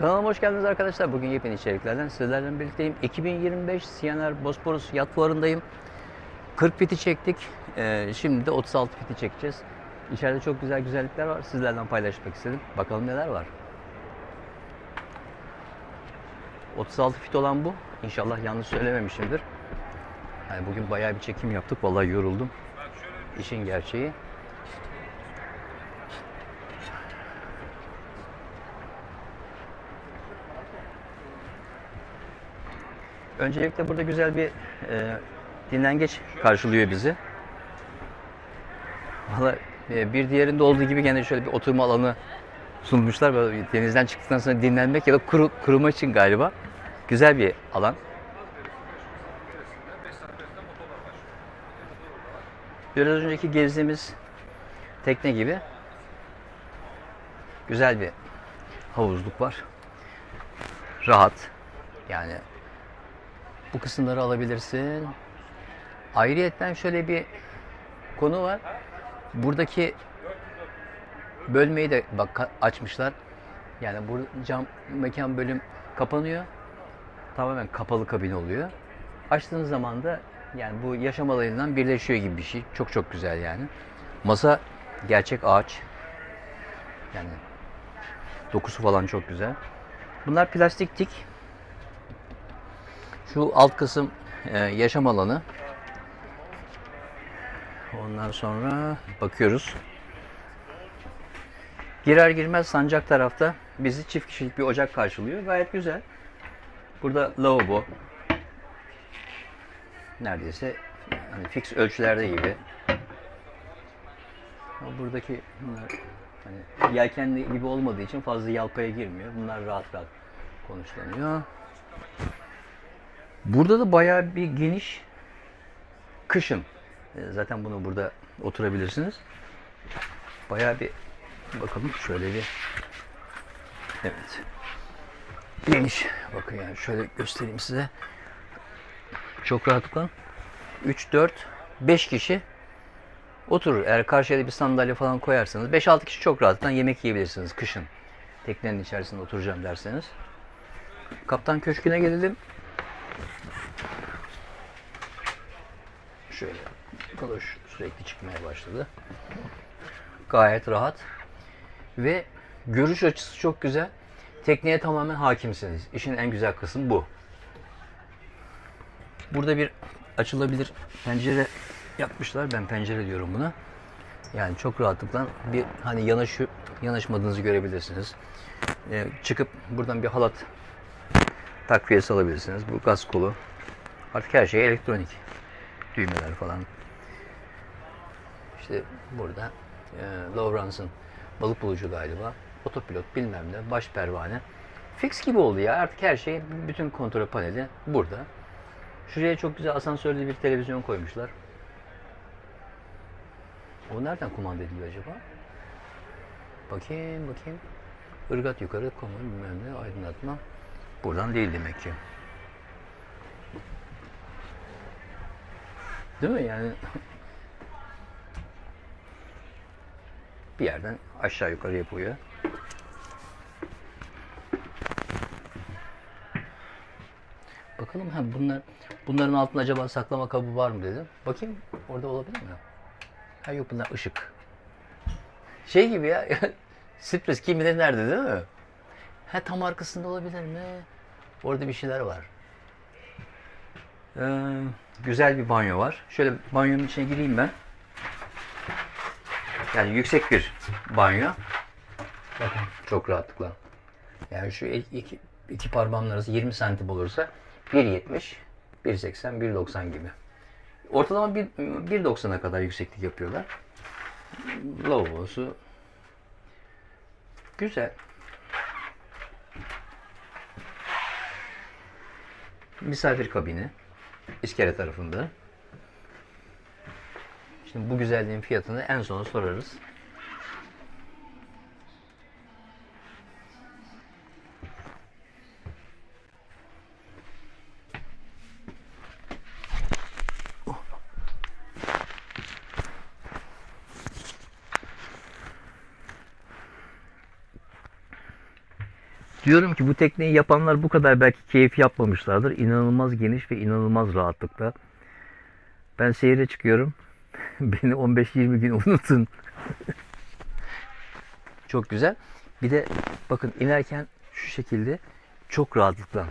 Kanalıma hoş geldiniz arkadaşlar. Bugün yepyeni içeriklerden sizlerle birlikteyim. 2025 Siyaner Bosporus Yat Fuarı'ndayım. 40 fiti çektik. Ee, şimdi de 36 fiti çekeceğiz. İçeride çok güzel güzellikler var. Sizlerden paylaşmak istedim. Bakalım neler var. 36 fit olan bu. İnşallah yanlış söylememişimdir. Yani bugün bayağı bir çekim yaptık. Vallahi yoruldum. İşin gerçeği. Öncelikle burada güzel bir e, dinlengeç karşılıyor bizi. Valla e, bir diğerinde olduğu gibi gene şöyle bir oturma alanı sunmuşlar. Böyle denizden çıktıktan sonra dinlenmek ya da kuru, kuruma için galiba. Güzel bir alan. Biraz önceki gezdiğimiz tekne gibi güzel bir havuzluk var. Rahat. Yani bu kısımları alabilirsin. Ayrıyetten şöyle bir konu var. Buradaki bölmeyi de bak açmışlar. Yani bu cam mekan bölüm kapanıyor. Tamamen kapalı kabin oluyor. Açtığınız zaman da yani bu yaşam alanından birleşiyor gibi bir şey. Çok çok güzel yani. Masa gerçek ağaç. Yani dokusu falan çok güzel. Bunlar plastik tik. Şu alt kısım e, yaşam alanı. Ondan sonra bakıyoruz. Girer girmez sancak tarafta bizi çift kişilik bir ocak karşılıyor. Gayet güzel. Burada lavabo. Neredeyse hani fix ölçülerde gibi. Buradaki bunlar hani yelkenli gibi olmadığı için fazla yalpaya girmiyor. Bunlar rahat rahat konuşlanıyor. Burada da bayağı bir geniş kışın. E, Zaten bunu burada oturabilirsiniz. Bayağı bir bakalım şöyle bir evet. Geniş. Bakın yani şöyle göstereyim size. Çok rahatlıkla. 3 4 5 kişi oturur. Eğer karşıya da bir sandalye falan koyarsanız 5-6 kişi çok rahatlıkla yemek yiyebilirsiniz kışın. Teknenin içerisinde oturacağım derseniz. Kaptan köşküne gelelim Şöyle kaloş sürekli çıkmaya başladı. Gayet rahat. Ve görüş açısı çok güzel. Tekneye tamamen hakimsiniz. İşin en güzel kısmı bu. Burada bir açılabilir pencere yapmışlar. Ben pencere diyorum buna. Yani çok rahatlıkla bir hani yanaşı, yanaşmadığınızı görebilirsiniz. Ee, çıkıp buradan bir halat takviyesi alabilirsiniz. Bu gaz kolu. Artık her şey elektronik düğmeler falan. İşte burada e, Lawrence'ın balık bulucu galiba. Otopilot bilmem ne, baş pervane. Fix gibi oldu ya. Artık her şey, bütün kontrol paneli burada. Şuraya çok güzel asansörlü bir televizyon koymuşlar. O nereden kumanda ediliyor acaba? Bakayım, bakayım. Irgat yukarı, konu bilmem ne, aydınlatma. Buradan değil demek ki. Değil mi yani? Bir yerden aşağı yukarı yapıyor. Bakalım ha bunlar bunların altında acaba saklama kabı var mı dedim. Bakayım orada olabilir mi? Ha yok bunlar ışık. Şey gibi ya. Sürpriz kim bilir nerede değil mi? Ha tam arkasında olabilir mi? Orada bir şeyler var. Ee, güzel bir banyo var. Şöyle banyonun içine gireyim ben. Yani yüksek bir banyo. Bakın çok rahatlıkla. Yani şu iki, iki, parmağımın arası 20 santim olursa 1.70, 1.80, 1.90 gibi. Ortalama bir- 1.90'a kadar yükseklik yapıyorlar. Lavabosu güzel. Misafir kabini iskele tarafında. Şimdi bu güzelliğin fiyatını en sona sorarız. Diyorum ki bu tekneyi yapanlar bu kadar belki keyif yapmamışlardır. İnanılmaz geniş ve inanılmaz rahatlıkla. Ben seyre çıkıyorum. Beni 15-20 gün unutun. Çok güzel. Bir de bakın inerken şu şekilde çok rahatlıkla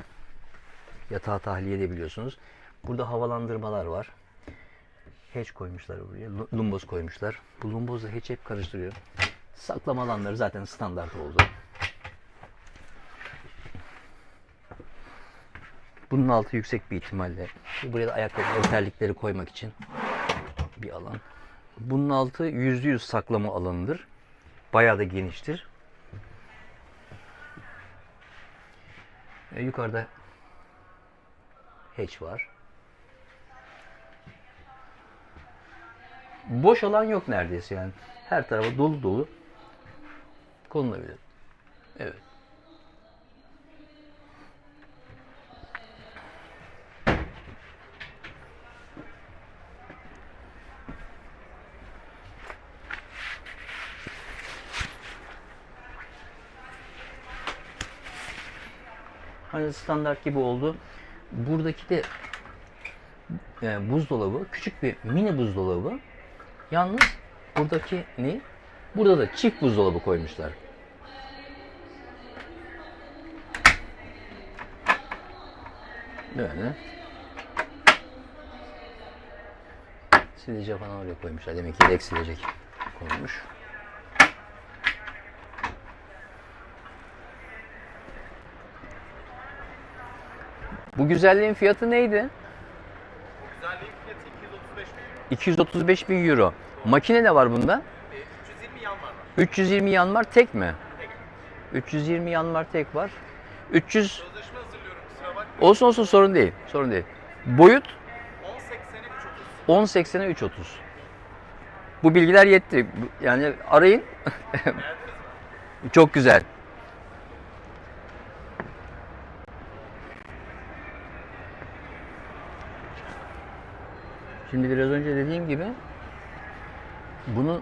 yatağı tahliye edebiliyorsunuz. Burada havalandırmalar var. Hatch koymuşlar buraya. lu- Lumboz koymuşlar. Bu lumbozla hatch hep karıştırıyor. Saklama alanları zaten standart oldu. Bunun altı yüksek bir ihtimalle. Buraya da ayakkabı terlikleri koymak için bir alan. Bunun altı yüzde yüz saklama alanıdır. Bayağı da geniştir. E, yukarıda hatch var. Boş alan yok neredeyse yani. Her tarafa dolu dolu konulabilir. Evet. Hani standart gibi oldu. Buradaki de yani buzdolabı, küçük bir mini buzdolabı. Yalnız buradaki ne? Burada da çift buzdolabı koymuşlar. Böyle. Silece falan oraya koymuşlar. Demek ki yedek silecek koymuş. Bu güzelliğin fiyatı neydi? Güzelliğin fiyatı 235 bin. 235 bin euro. Makine ne var bunda? E, 320 yan var. 320 yanmar tek mi? Tek. 320 yanmar tek var. 300 Sözleşme hazırlıyorum kusura bakmayın. olsun olsun sorun değil. Sorun değil. Boyut 10.80'e 3.30. 10.80'e 3.30. Bu bilgiler yetti. Bu- Yani arayın. Çok güzel. Şimdi biraz önce dediğim gibi bunun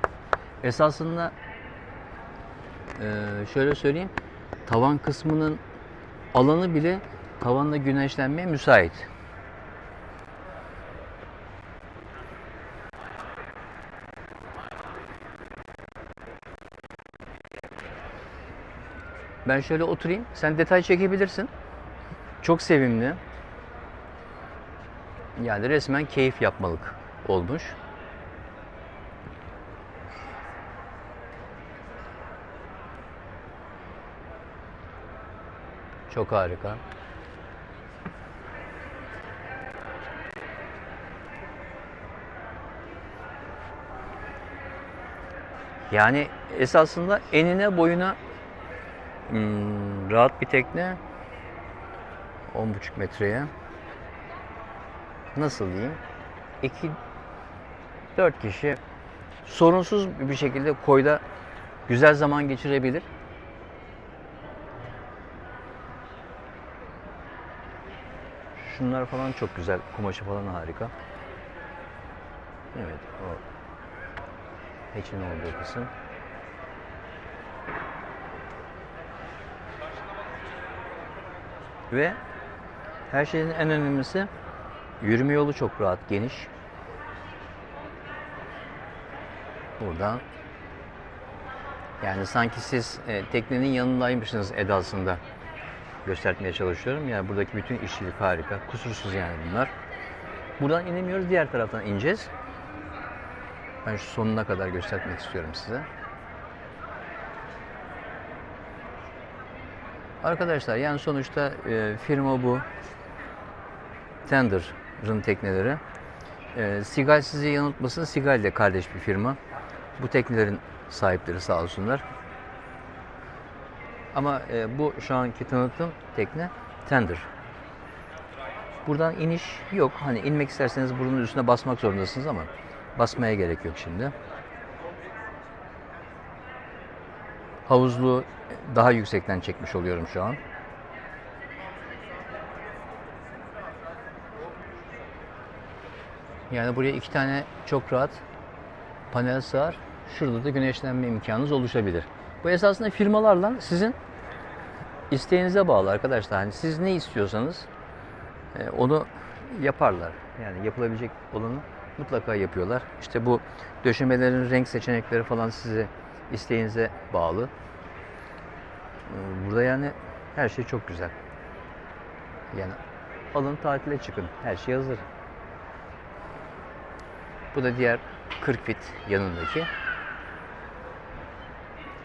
esasında eee, şöyle söyleyeyim tavan kısmının alanı bile tavanda güneşlenmeye müsait. Ben şöyle oturayım. Sen detay çekebilirsin. Çok sevimli. Yani resmen keyif yapmalık olmuş. Çok harika. Yani esasında enine boyuna Hmm, rahat bir tekne. 10,5 metreye. Nasıl diyeyim? 2 4 kişi sorunsuz bir şekilde koyda güzel zaman geçirebilir. Şunlar falan çok güzel. Kumaşı falan harika. Evet, o Hatch'in olduğu kısım. Ve her şeyin en önemlisi yürüme yolu çok rahat, geniş. Buradan yani sanki siz e, teknenin yanındaymışsınız edasında göstermeye çalışıyorum. Yani buradaki bütün işçilik harika. Kusursuz yani bunlar. Buradan inemiyoruz. Diğer taraftan ineceğiz. Ben şu sonuna kadar göstermek istiyorum size. Arkadaşlar yani sonuçta e, firma bu. Tender'ın tekneleri. E, Sigal sizi yanıltmasın. Sigal de kardeş bir firma. Bu teknelerin sahipleri sağ olsunlar. Ama e, bu şu anki tanıtım tekne Tender. Buradan iniş yok. Hani inmek isterseniz bunun üstüne basmak zorundasınız ama basmaya gerek yok şimdi. Havuzlu daha yüksekten çekmiş oluyorum şu an. Yani buraya iki tane çok rahat panel sığar. Şurada da güneşlenme imkanınız oluşabilir. Bu esasında firmalarla sizin isteğinize bağlı arkadaşlar. Hani siz ne istiyorsanız e, onu yaparlar. Yani yapılabilecek olanı mutlaka yapıyorlar. İşte bu döşemelerin renk seçenekleri falan size isteğinize bağlı. E, Burada yani her şey çok güzel. Yani alın tatile çıkın. Her şey hazır. Bu da diğer 40 fit yanındaki.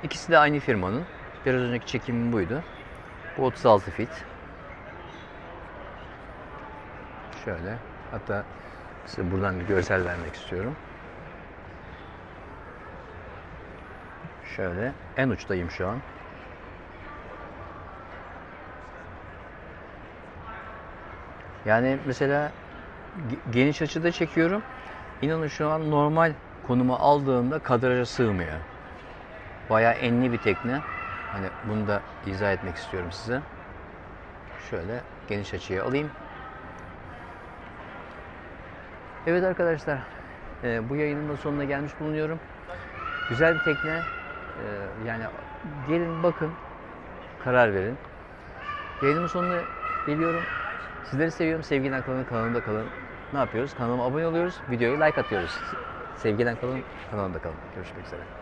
İkisi de aynı firmanın. Biraz önceki çekimim buydu. Bu 36 fit. Şöyle. Hatta size buradan bir görsel vermek istiyorum. Şöyle. En uçtayım şu an. Yani mesela ge- geniş açıda çekiyorum. İnanın şu an normal konuma aldığımda kadraja sığmıyor. Bayağı enli bir tekne. Hani bunu da izah etmek istiyorum size. Şöyle geniş açıya alayım. Evet arkadaşlar, e, bu yayının da sonuna gelmiş bulunuyorum. Güzel bir tekne. E, yani gelin bakın, karar verin. Yayınımın sonuna geliyorum. Sizleri seviyorum. Sevgiden kalın, kanalımda kalın. Ne yapıyoruz? Kanalıma abone oluyoruz. Videoyu like atıyoruz. Sevgiden kalın, kanalımda kalın. Görüşmek üzere.